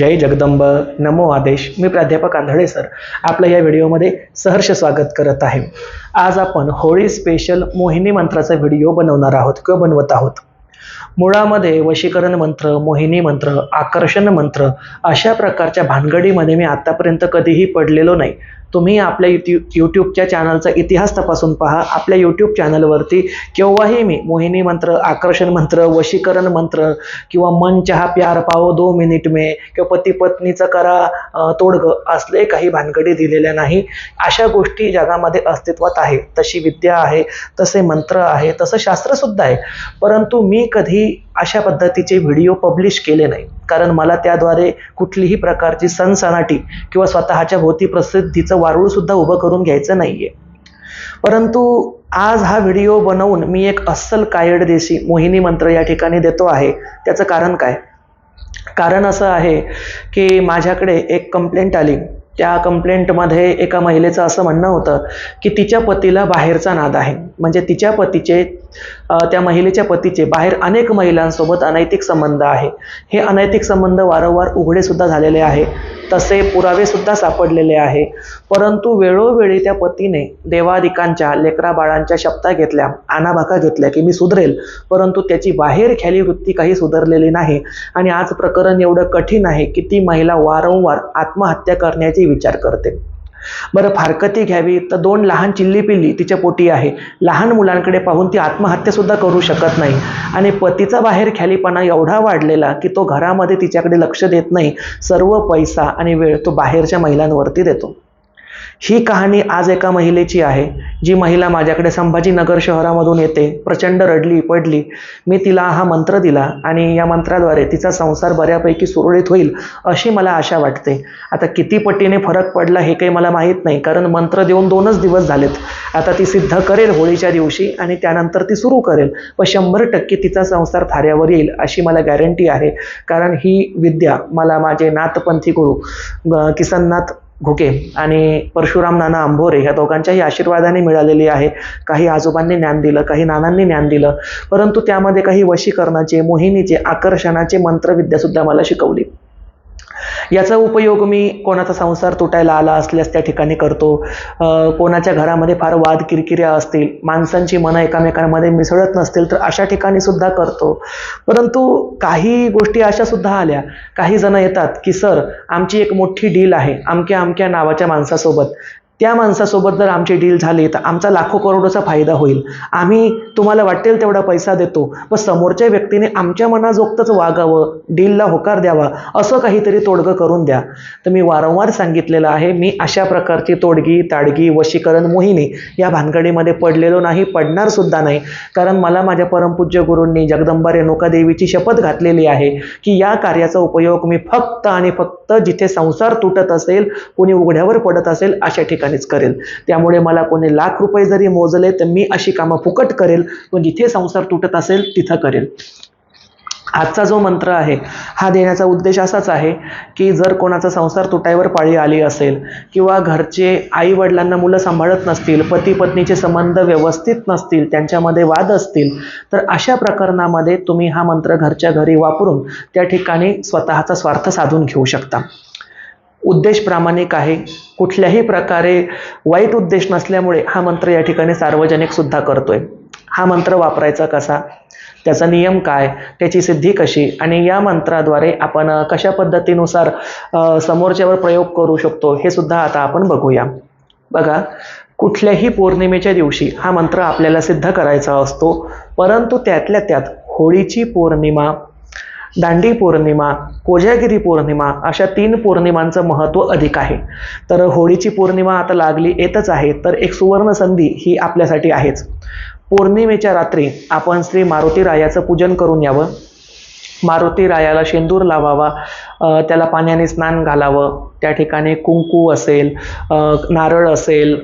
जय जगदंब. नमो आदेश. मी प्राध्यापक आंधळे सर. आपलं या व्हिडिओमध्ये सहर्ष स्वागत करत आहे. आज आपण होळी स्पेशल मोहिनी मंत्राचा व्हिडिओ बनवणार आहोत. किंवा बनवत आहोत. मुळामध्ये वशीकरण मंत्र मोहिनी मंत्र आकर्षण मंत्र अशा प्रकारच्या भानगडीमध्ये मी आतापर्यंत कधीही पडलेलो नाही. तुम्ही आपल्या युट्यू यूट्यूबच्या चॅनलचा इतिहास तपासून पहा. आपल्या यूट्यूब चॅनलवरती केव्हाही मी मोहिनी मंत्र आकर्षण मंत्र वशीकरण मंत्र किंवा मन चहा प्यार पाओ दो मिनिट मे किंवा पती पत्नीचं करा तोडगं असले काही भानगडी दिलेल्या नाही. अशा गोष्टी जगामध्ये अस्तित्वात आहे तशी विद्या आहे तसे मंत्र आहे तसं शास्त्रसुद्धा आहे. परंतु मी कधी अशा पद्धतीचे व्हिडिओ पब्लिश केले नाही. कारण मला त्याद्वारे कुठलीही प्रकारची सनसनाटी किंवा स्वतःच्या भोवती प्रसिद्धीचं वारूळसुद्धा उभं करून घ्यायचं नाही आहे परंतु आज हा व्हिडिओ बनवून मी एक अस्सल कायड देशी मोहिनी मंत्र या ठिकाणी देतो आहे. त्याचं कारण काय? कारण असं आहे की माझ्याकडे एक कंप्लेंट आली. त्या कंप्लेंटमध्ये एका महिलेचं असं म्हणणं होतं की तिच्या पतीला बाहेरचा नाद आहे. म्हणजे तिच्या पतीचे त्या महिलेच्या पतीचे बाहेर अनेक महिलांसोबत अनैतिक संबंध आहे. हे अनैतिक संबंध वारंवार उघडेसुद्धा झालेले आहे. तसे पुरावेसुद्धा सापडलेले आहे. परंतु वेळोवेळी त्या पतीने देवादिकांच्या लेकरा बाळांच्या शब्दा घेतल्या आनाभाका घेतल्या की मी सुधरेल. परंतु त्याची बाहेर ख्याली वृत्ती काही सुधारलेली नाही आणि आज प्रकरण एवढं कठीण आहे की ती महिला वारंवार आत्महत्या करण्याचे विचार करते. बरं फारकती घ्यावी. तर दोन लहान चिल्ली पिल्ली तिच्या पोटी आहे. लहान मुलांकडे पाहून ती आत्महत्या सुद्धा करू शकत नाही. आणि पतीचा बाहेर ख्यालीपणा एवढा वाढलेला की तो घरामध्ये तिच्याकडे लक्ष देत नाही. सर्व पैसा आणि वेळ तो बाहेरच्या महिलांवरती देतो. ही कहाणी आज एका महिलेची आहे जी महिला माझ्याकडे संभाजीनगर शहरामधून येते प्रचंड रडली पडली. मी तिला हा मंत्र दिला आणि या मंत्राद्वारे तिचा संसार बऱ्यापैकी सुरळीत होईल अशी मला आशा वाटते. आता किती पटीने फरक पडला हे काही मला माहीत नाही कारण मंत्र देऊन दोनच दिवस झालेत. आता ती सिद्ध करेल होळीच्या दिवशी आणि त्यानंतर ती सुरू करेल. व शंभर टक्के तिचा संसार थाऱ्यावर येईल अशी मला गॅरंटी आहे. कारण ही विद्या मला माझे नाथपंथी गुरु किसननाथ घुके आणि परशुराम नाना आंभोरे ह्या दोघांच्याही आशीर्वादाने मिळालेली आहे काही आजोबांनी ज्ञान दिलं काही नानांनी ज्ञान दिलं. परंतु त्यामध्ये काही वशीकरणाचे मोहिनीचे आकर्षणाचे मंत्रविद्यासुद्धा मला शिकवली. याचा उपयोग मी कोणाचा संसार तुटायला आला असल्यास त्या ठिकाणी करतो. कोणाच्या घरामध्ये फार वाद किरकिऱ्या असतील माणसांची मनं एकामेकांमध्ये मिसळत नसतील तर अशा ठिकाणी सुद्धा करतो. परंतु काही गोष्टी अशा सुद्धा आल्या. काही जण येतात की सर आमची एक मोठी डील आहे. अमक्या अमक्या नावाच्या माणसासोबत. त्या माणसासोबत जर आमची डील झाली तर आमचा लाखो करोडोचा फायदा होईल. आम्ही तुम्हाला वाटेल तेवढा पैसा देतो पण समोरच्या व्यक्तीने आमच्या मनाजोगतंच वागावं डीलला होकार द्यावा असं काहीतरी तोडगं करून द्या. तर मी वारंवार सांगितलेलं आहे मी अशा प्रकारची तोडगी ताडगी वशीकरण मोहिनी या भानगडीमध्ये पडलेलो नाही पडणार सुद्धा नाही. कारण मला माझ्या परमपूज्य गुरूंनी जगदंबा रेणुका देवीची शपथ घातलेली आहे की या कार्याचा उपयोग मी फक्त आणि फक्त जिथे संसार तुटत असेल कोणी उघड्यावर पडत असेल अशा ठिकाणी ठिकाणीच करेल. त्यामुळे मला कोणी लाख रुपये जरी मोजले तर मी अशी कामं फुकट करेल. पण जिथे संसार तुटत असेल तिथं करेल. आजचा जो मंत्र आहे हा देण्याचा उद्देश असाच आहे की जर कोणाचा संसार तुटायवर पाळी आली असेल किंवा घरचे आई वडिलांना मुलं सांभाळत नसतील पती पत्नीचे संबंध व्यवस्थित नसतील त्यांच्यामध्ये वाद असतील तर अशा प्रकरणामध्ये तुम्ही हा मंत्र घरच्या घरी वापरून त्या ठिकाणी स्वतःचा स्वार्थ साधून घेऊ शकता. उद्देश प्रामाणिक आहे. कुठल्याही प्रकारे वाईट उद्देश नसल्यामुळे हा मंत्र या ठिकाणी सार्वजनिकसुद्धा करतो करतोय. हा मंत्र वापरायचा कसा? त्याचा नियम काय? त्याची सिद्धी कशी? आणि या मंत्राद्वारे आपण कशा पद्धतीनुसार समोरच्यावर प्रयोग करू शकतो हे सुद्धा आता आपण बघूया. बघा कुठल्याही पौर्णिमेच्या दिवशी हा मंत्र आपल्याला सिद्ध करायचा असतो परंतु त्यातल्या त्यात होळीची पौर्णिमा दांडी पौर्णिमा कोजागिरी पौर्णिमा अशा तीन पौर्णिमांचं महत्त्व अधिक आहे. तर होळीची पौर्णिमा आता लागली येतच आहे तर एक सुवर्ण संधी ही आपल्यासाठी आहेच. पौर्णिमेच्या रात्री आपण श्री मारुती रायाचं पूजन करून यावं. मारुती रायाला शेंदूर लावावा त्याला पाण्याने स्नान घालावं त्या ठिकाणी कुंकू असेल नारळ असेल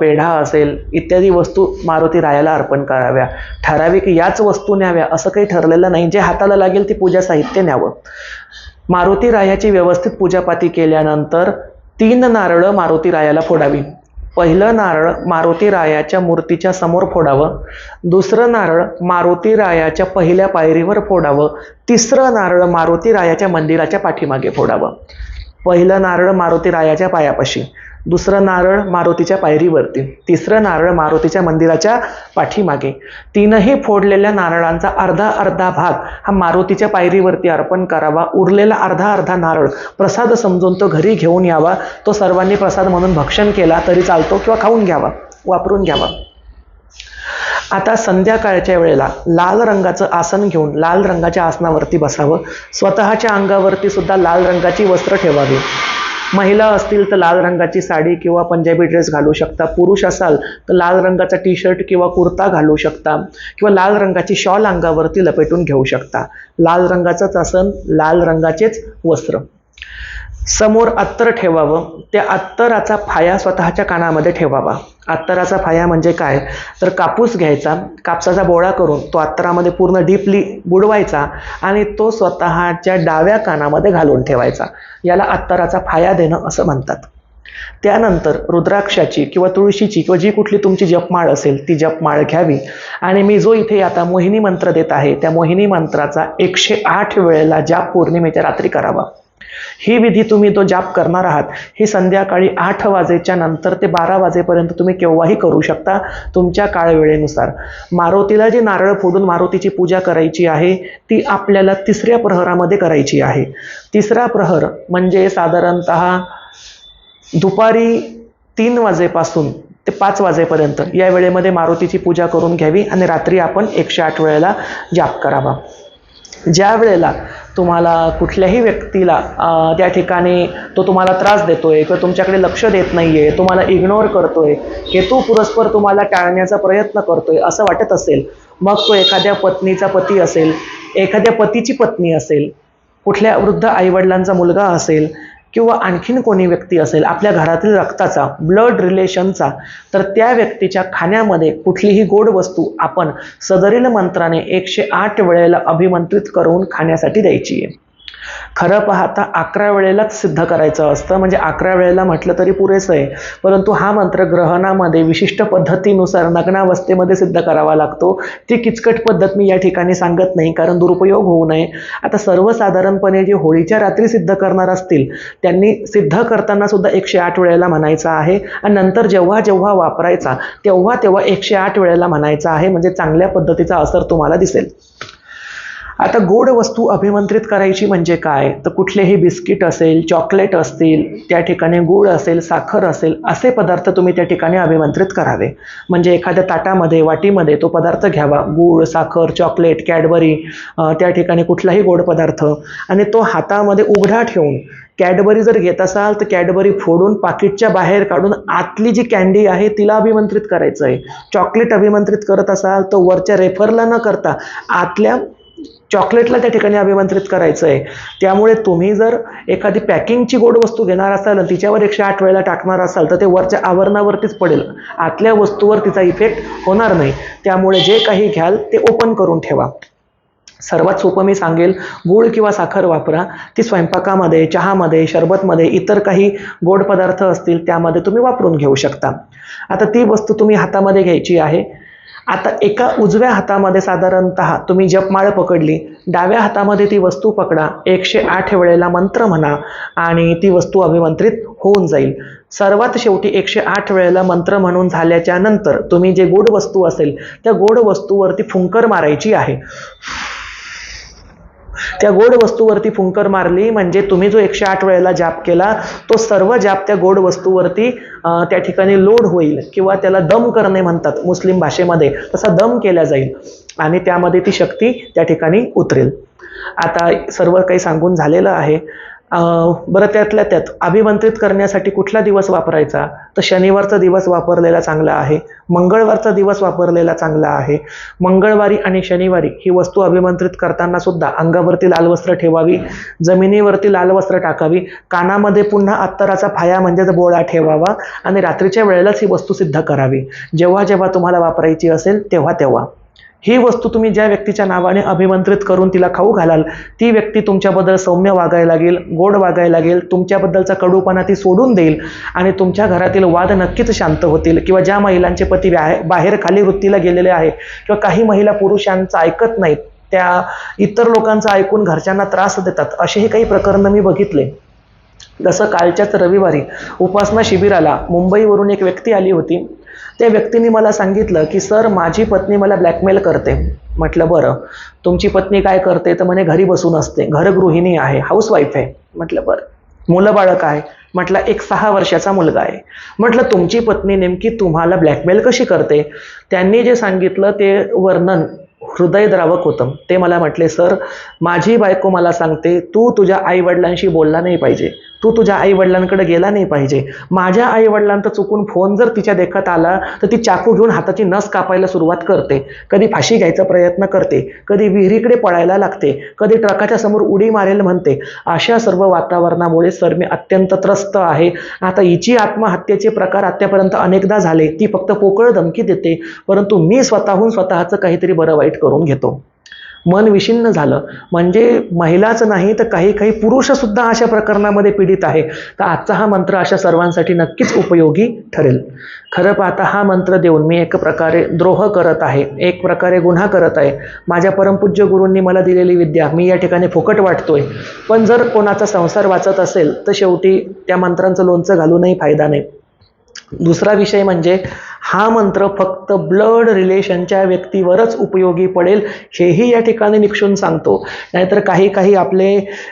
पेढा असेल इत्यादी वस्तू मारुती रायाला अर्पण कराव्या. ठराविक याच वस्तू न्याव्या असं काही ठरलेलं नाही. जे हाताला लागेल ते पूजा साहित्य न्यावं. मारुती रायाची व्यवस्थित पूजापाती केल्यानंतर तीन नारळं मारुती रायाला फोडावी. पहिलं नारळ मारुती रायाच्या मूर्तीच्या समोर फोडावं दुसरं नारळ मारुती रायाच्या पहिल्या पायरीवर फोडावं तिसरं नारळ मारुती रायाच्या मंदिराच्या पाठीमागे फोडावं. पहिलं नारळ मारुती रायाच्या पायापाशी दुसरं नारळ मारुतीच्या पायरीवरती. तिसरं नारळ मारुतीच्या मंदिराच्या पाठीमागे. तीनही फोडलेल्या नारळांचा अर्धा अर्धा भाग हा मारुतीच्या पायरीवरती अर्पण करावा. उरलेला अर्धा अर्धा नारळ प्रसाद समजून तो घरी घेऊन यावा. तो सर्वांनी प्रसाद म्हणून भक्षण केला तरी चालतो किंवा खाऊन घ्यावा वापरून घ्यावा. आता संध्याकाळच्या वेळेला लाल रंगाचं आसन घेऊन लाल रंगाच्या आसनावरती बसावं. स्वतःच्या अंगावरती सुद्धा लाल रंगाची वस्त्र ठेवावी. महिला असतील तर लाल रंगाची साडी किंवा पंजाबी ड्रेस घालू शकता. पुरुष असाल तर लाल रंगाचा टी शर्ट किंवा कुर्ता घालू शकता. किंवा लाल रंगाची शॉल अंगावरती लपेटून घेऊ शकता. लाल रंगाचंच आसन लाल रंगाचेच वस्त्र. समोर अत्तर ठेवावं. त्या अत्तराचा फाया स्वतःच्या कानामध्ये ठेवावा. अत्तराचा फाया म्हणजे काय? तर कापूस घ्यायचा कापसाचा बोळा करून तो अत्तरामध्ये पूर्ण डीपली बुडवायचा आणि तो स्वतःच्या डाव्या कानामध्ये घालून ठेवायचा. याला अत्तराचा फाया देणं असं म्हणतात. त्यानंतर रुद्राक्षाची किंवा तुळशीची किंवा जी कुठली तुमची जपमाळ असेल ती जपमाळ घ्यावी. आणि मी जो इथे आता मोहिनी मंत्र देत आहे त्या मोहिनी मंत्राचा एकशे आठ वेळेला जाप पौर्णिमेच्या रात्री करावा. ही विधी तुम्ही तो जाप करणार आहात. ही संध्याकाळी आठ वाजेच्या नंतर ते बारा वाजेपर्यंत तुम्ही केव्हाही करू शकता तुमच्या काळवेळेनुसार. मारुतीला जी नारळ फोडून मारुतीची पूजा करायची आहे ती आपल्याला तिसऱ्या प्रहरामध्ये करायची आहे. तिसरा प्रहर म्हणजे साधारणतः दुपारी तीन वाजेपासून ते पाच वाजेपर्यंत. या वेळेमध्ये मारुतीची पूजा करून घ्यावी आणि रात्री आपण एकशे आठ वेळेला जाप करावा. ज्या वेळेला तुम्हाला कुठल्याही व्यक्तीला त्या ठिकाणी तो तुम्हाला त्रास देतो आहे किंवा तुमच्याकडे लक्ष देत नाही आहे तुम्हाला इग्नोर करतोय हेतू पुरस्पर तुम्हाला टाळण्याचा प्रयत्न करतो आहे असं वाटत असेल मग तो एखाद्या पत्नीचा पती असेल एखाद्या पतीची पत्नी असेल कुठल्या वृद्ध आईवडिलांचा मुलगा असेल किंवा आणखीन कोणी व्यक्ती असेल आपल्या घरातील रक्ताचा ब्लड रिलेशनचा तर त्या व्यक्तीच्या खाण्यामध्ये कुठलीही गोड वस्तू आपण सदरील मंत्राने एकशे आठ वेळेला अभिमंत्रित करून खाण्यासाठी द्यायची आहे. खरं पाहता अकरा वेळेलाच सिद्ध करायचं असतं. म्हणजे अकरा वेळेला म्हटलं तरी पुरेसं आहे. परंतु हा मंत्र ग्रहणामध्ये विशिष्ट पद्धतीनुसार नग्नावस्थेमध्ये सिद्ध करावा लागतो. ती किचकट पद्धत मी या ठिकाणी सांगत नाही कारण दुरुपयोग होऊ नये. आता सर्वसाधारणपणे जे होळीच्या रात्री सिद्ध करणार असतील त्यांनी सिद्ध करताना सुद्धा एकशे आठ वेळेला म्हणायचं आहे. आणि नंतर जेव्हा जेव्हा वापरायचा तेव्हा तेव्हा एकशे आठ वेळेला म्हणायचं आहे. म्हणजे चांगल्या पद्धतीचा असर तुम्हाला दिसेल. आता गोड वस्तू अभिमंत्रित करायची म्हणजे काय? तर कुठलेही बिस्किट असेल चॉकलेट असतील त्या ठिकाणी गूळ असेल साखर असेल असे पदार्थ तुम्ही त्या ठिकाणी अभिमंत्रित करावे. म्हणजे एखाद्या ताटामध्ये वाटीमध्ये तो पदार्थ घ्यावा. गूळ साखर चॉकलेट कॅडबरी त्या ठिकाणी कुठलाही गोड पदार्थ. आणि तो हातामध्ये उघडा ठेवून कॅडबरी जर घेत असाल तर कॅडबरी फोडून पाकिटच्या बाहेर काढून आतली जी कॅन्डी आहे तिला अभिमंत्रित करायचं आहे चॉकलेट अभिमंत्रित करत असाल तर वरच्या रेफरला न करता आतल्या चॉकलेटला त्या ठिकाणी अभिमंत्रित करायचं आहे त्यामुळे तुम्ही जर एखादी पॅकिंगची गोड वस्तू घेणार असाल आणि तिच्यावर एकशे आठ वेळेला टाकणार असाल तर ते वरच्या आवरणावरतीच पडेल. आतल्या वस्तूवर तिचा इफेक्ट होणार नाही. त्यामुळे जे काही घ्याल ते ओपन करून ठेवा. सर्वात सोपं मी सांगेल गूळ किंवा साखर वापरा. ती स्वयंपाकामध्ये चहामध्ये शरबतमध्ये इतर काही गोड पदार्थ असतील त्यामध्ये तुम्ही वापरून घेऊ शकता. आता ती वस्तू तुम्ही हातामध्ये घ्यायची आहे. आता एका उजव्या हातामध्ये साधारणतः तुम्ही जपमाळ पकडली डाव्या हातामध्ये ती वस्तू पकडा एकशे आठ वेळेला मंत्र म्हणा आणि ती वस्तू अभिमंत्रित होऊन जाईल. सर्वात शेवटी एकशे आठ वेळेला मंत्र म्हणून झाल्याच्यानंतर तुम्ही जे गोड वस्तू असेल त्या गोड वस्तूवरती फुंकर मारायची आहे. त्या गोड वस्तूवरती फुंकर मारली म्हणजे तुम्ही जो एकशे आठ वेळेला जाप केला तो सर्व जाप त्या गोड वस्तूवरती त्या ठिकाणी लोड होईल किंवा त्याला दम करणे म्हणतात मुस्लिम भाषेमध्ये. तसा दम केला जाईल आणि त्यामध्ये ती शक्ती त्या ठिकाणी उतरेल. आता सर्व काही सांगून झालेलं आहे. बरं त्यातल्या त्यात अभिमंत्रित करण्यासाठी कुठला दिवस वापरायचा? तर शनिवारचा दिवस वापरलेला चांगला आहे. मंगळवारचा दिवस वापरलेला चांगला आहे. मंगळवारी आणि शनिवारी ही वस्तू अभिमंत्रित करताना सुद्धा अंगावरती लाल वस्त्र ठेवावी जमिनीवरती लाल वस्त्र टाकावी कानामध्ये पुन्हा अत्तराचा फाया म्हणजेच बोळा ठेवावा आणि रात्रीच्या वेळेलाच ही वस्तू सिद्ध करावी. जेव्हा जेव्हा तुम्हाला वापरायची असेल तेव्हा तेव्हा. ही वस्तू तुम्ही ज्या व्यक्तीच्या नावाने अभिमंत्रित करून तिला खाऊ घालाल ती व्यक्ती तुमच्याबद्दल सौम्य वागायला लागेल गोड वागायला लागेल तुमच्याबद्दलचा कडूपणा ती सोडून देईल आणि तुमच्या घरातील वाद नक्कीच शांत होतील. किंवा ज्या महिलांचे पती व्या बाहेर खाली वृत्तीला गेलेले आहे किंवा काही महिला पुरुषांचं ऐकत नाहीत त्या इतर लोकांचं ऐकून घरच्यांना त्रास देतात असेही काही प्रकरणं मी बघितले. जसं कालच्याच रविवारी उपासना शिबिराला मुंबईवरून एक व्यक्ती आली होती. त्या व्यक्तीने मला सांगितलं की सर माझी पत्नी मला ब्लॅकमेल करते. म्हटलं बरं. तुमची पत्नी काय करते? तर म्हणे घरी बसून असते. घरगृहिणी आहे. हाऊसवाईफ आहे. म्हटलं बरं. मुलं बाळ काय? म्हटलं एक सहा वर्षाचा मुलगा आहे. म्हटलं तुमची पत्नी नेमकी तुम्हाला ब्लॅकमेल कशी करते? त्यांनी जे सांगितलं ते वर्णन हृदयद्रावक होतं. ते मला म्हटले सर माझी बायको मला सांगते तू तुझ्या आईवडिलांशी बोलला नाही पाहिजे. तू तुझ्या आईवडिलांकडे गेला नाही पाहिजे. माझ्या आईवडिलांचा चुकून फोन जर तिच्या देखत आला तर ती चाकू घेऊन हाताची नस कापायला सुरुवात करते. कधी फाशी घ्यायचा प्रयत्न करते. कधी विहिरीकडे पळायला लागते. कधी ट्रकाच्या समोर उडी मारेल म्हणते. अशा सर्व वातावरणामुळे सर मी अत्यंत त्रस्त आहे. आता हिची आत्महत्येचे प्रकार आत्यापर्यंत अनेकदा झाले. ती फक्त पोकळ धमकी देते. परंतु मी स्वतःहून स्वतःचं काहीतरी बरं वाईट करून घेतो. मन विषिन्न झालं. म्हणजे महिलाच नाही तर काही काही पुरुषसुद्धा अशा प्रकरणामध्ये पीडित आहे. तर आजचा हा मंत्र अशा सर्वांसाठी नक्कीच उपयोगी ठरेल. खरं पाहता हा मंत्र देऊन मी एक प्रकारे द्रोह करत आहे. एक प्रकारे गुन्हा करत आहे. माझ्या परमपूज्य गुरूंनी मला दिलेली विद्या मी या ठिकाणी फुकट वाटतोय. पण जर कोणाचा संसार वाचत असेल तर शेवटी त्या मंत्रांचं लोणचं घालूनही फायदा नाही. दुसरा विषय म्हणजे हा मंत्र फक्त ब्लड रिलेशनच्या व्यक्तीवरच उपयोगी पडेल हेही या ठिकाणी निक्षून सांगतो. नाहीतर काही काही आपले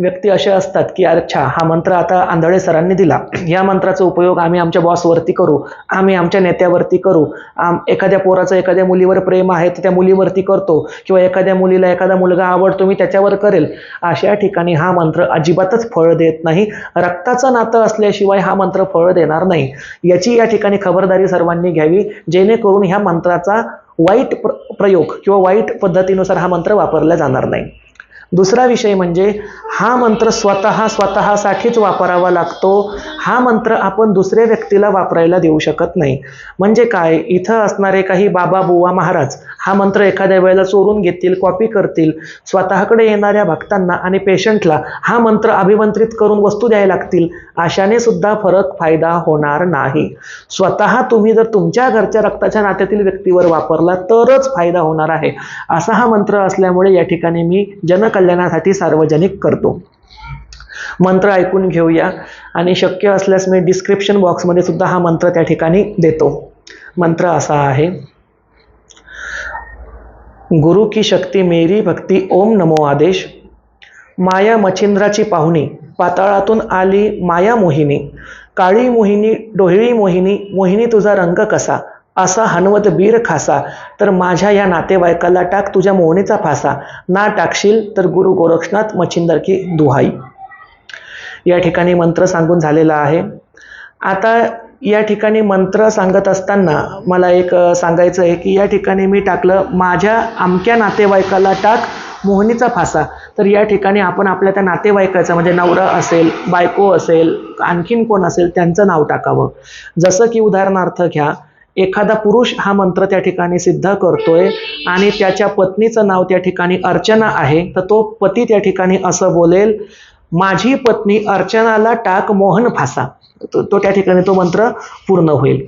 व्यक्ती असे असतात की अच्छा हा मंत्र आता आंधळे सरांनी दिला. या मंत्राचा उपयोग आम्ही आमच्या बॉसवरती करू आम्ही आमच्या नेत्यावरती करू. आम एखाद्या पोराचं एखाद्या मुलीवर प्रेम आहे तर त्या मुलीवरती करतो किंवा एखाद्या मुलीला एखादा मुलगा आवडतो मी त्याच्यावर करेल. अशा ठिकाणी हा मंत्र अजिबातच फळ देत नाही. रक्ताचं नातं असल्याशिवाय हा मंत्र फळ देणार नाही. याची या ठिकाणी खबरदारी सर्वांनी घ्यावी. जेणेकरून ह्या मंत्राचा वाईट प्र प्रयोग किंवा वाईट पद्धतीनुसार हा मंत्र वापरला जाणार नाही. दुसरा विषय म्हणजे हा मंत्र स्वतः स्वतःसाठीच वापरावा लागतो. हा मंत्र आपण दुसऱ्या व्यक्तीला वापरायला देऊ शकत नाही. म्हणजे काय? इथं असणारे काही बाबा बुवा महाराज हा मंत्र एखाद्या वेळेला चोरून घेतील कॉपी करतील स्वतःकडे येणाऱ्या भक्तांना आणि पेशंटला हा मंत्र अभिमंत्रित करून वस्तू द्यायला लागतील अशाने सुद्धा फरक फायदा होणार नाही. स्वतः तुम्ही जर तुमच्या घरच्या रक्ताच्या नात्यातील व्यक्तीवर वापरला तरच फायदा होणार आहे. असा हा मंत्र असल्यामुळे या ठिकाणी मी कल्याणासाठी सार्वजनिक करतो. मंत्र ऐकून घेऊया. आणि शक्य असल्यास मी डिस्क्रिप्शन बॉक्समध्ये सुद्धा हा मंत्र त्या ठिकाणी देतो. मंत्र असा आहे. गुरु की शक्ती मेरी भक्ती ओम नमो आदेश. माया मच्छिंद्राची पाहुणी पाताळातून आली माया मोहिनी. काळी मोहिनी डोहिळी मोहिनी मोहिनी तुझा रंग कसा? असा हनवत बीर खासा. तर माझ्या या नातेवाईकाला टाक तुझ्या मोहनीचा फासा. ना टाकशील तर गुरु गोरक्षनाथ मच्छिंदर की दुहाई. या ठिकाणी मंत्र सांगून झालेला आहे. आता या ठिकाणी मंत्र सांगत असताना मला एक सांगायचं आहे की या ठिकाणी मी टाकलं माझ्या अमक्या नातेवाईकाला टाक मोहनीचा फासा. तर या ठिकाणी आपण आपल्या त्या नातेवाईकाचं म्हणजे नवरा असेल बायको असेल आणखीन कोण असेल त्यांचं नाव टाकावं. जसं की उदाहरणार्थ घ्या एखादा पुरुष हा मंत्र त्या ठिकाणी सिद्ध करतोय आणि त्याच्या पत्नीचं नाव त्या ठिकाणी अर्चना आहे तर तो पती त्या ठिकाणी असं बोलेल माझी पत्नी अर्चनाला टाक मोहन फासा तो तो त्या ठिकाणी तो मंत्र पूर्ण होईल.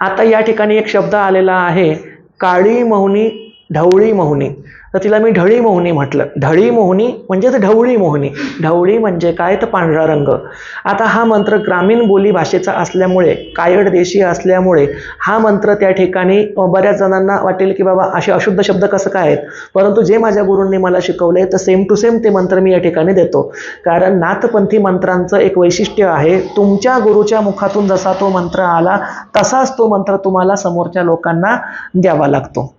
आता या ठिकाणी एक शब्द आलेला आहे काळी मोहनी ढवळी मोहनी. तर तिला मी ढळी मोहनी म्हटलं. ढळी मोहनी म्हणजेच ढवळी मोहनी. ढवळी म्हणजे काय? तर पांढरा रंग. आता हा मंत्र ग्रामीण बोली भाषेचा असल्यामुळे कायड देशी असल्यामुळे हा मंत्र त्या ठिकाणी बऱ्याच जणांना वाटेल की बाबा असे अशुद्ध शब्द कसं काय आहेत? परंतु जे माझ्या गुरूंनी मला शिकवले तर सेम टू सेम ते मंत्र मी या ठिकाणी देतो. कारण नाथपंथी मंत्रांचं एक वैशिष्ट्य आहे तुमच्या गुरुच्या मुखातून जसा तो मंत्र आला तसाच तो मंत्र तुम्हाला समोरच्या लोकांना द्यावा लागतो.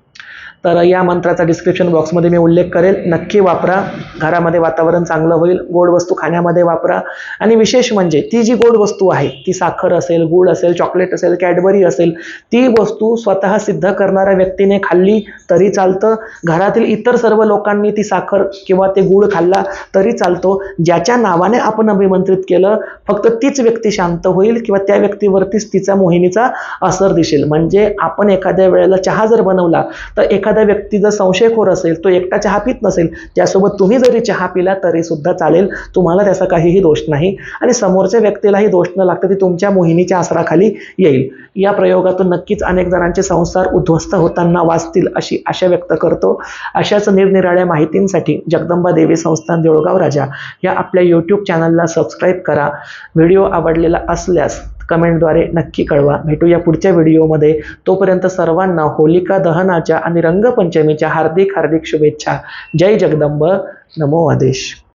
तर या मंत्राचा डिस्क्रिप्शन बॉक्समध्ये मी उल्लेख करेल. नक्की वापरा. घरामध्ये वातावरण चांगलं होईल. गोड वस्तू खाण्यामध्ये वापरा. आणि विशेष म्हणजे ती जी गोड वस्तू आहे ती साखर असेल गूळ असेल चॉकलेट असेल कॅडबरी असेल ती वस्तू स्वतः सिद्ध करणाऱ्या व्यक्तीने खाल्ली तरी चालतं. घरातील इतर सर्व लोकांनी ती साखर किंवा ते गूळ खाल्ला तरी चालतो. ज्याच्या नावाने आपण अभिमंत्रित केलं फक्त तीच व्यक्ती शांत होईल किंवा त्या व्यक्तीवरतीच तिचा मोहिनीचा असर दिसेल. म्हणजे आपण एखाद्या वेळेला चहा जर बनवला तर एखाद्या एखादा व्यक्ती जर संशयखोर असेल तो एकटा चहा पित नसेल त्यासोबत तुम्ही जरी चहा पिला तरी सुद्धा चालेल तुम्हाला त्याचा काहीही दोष नाही. आणि समोरच्या व्यक्तीलाही दोष न लागता ती तुमच्या मोहिनीच्या आसराखाली येईल. या प्रयोगातून नक्कीच अनेक जणांचे संसार उद्ध्वस्त होताना वाचतील अशी आशा व्यक्त करतो. अशाच निरनिराळ्या माहितींसाठी जगदंबा देवी संस्थान देऊळगाव राजा. या आपल्या यूट्यूब चॅनलला सबस्क्राईब करा. व्हिडिओ आवडलेला असल्यास कमेंटद्वारे नक्की कळवा. भेटूया पुढच्या व्हिडिओमध्ये. तोपर्यंत सर्वांना होलिका दहनाच्या आणि रंगपंचमीच्या हार्दिक हार्दिक शुभेच्छा. जय जगदंब. नमो आदेश.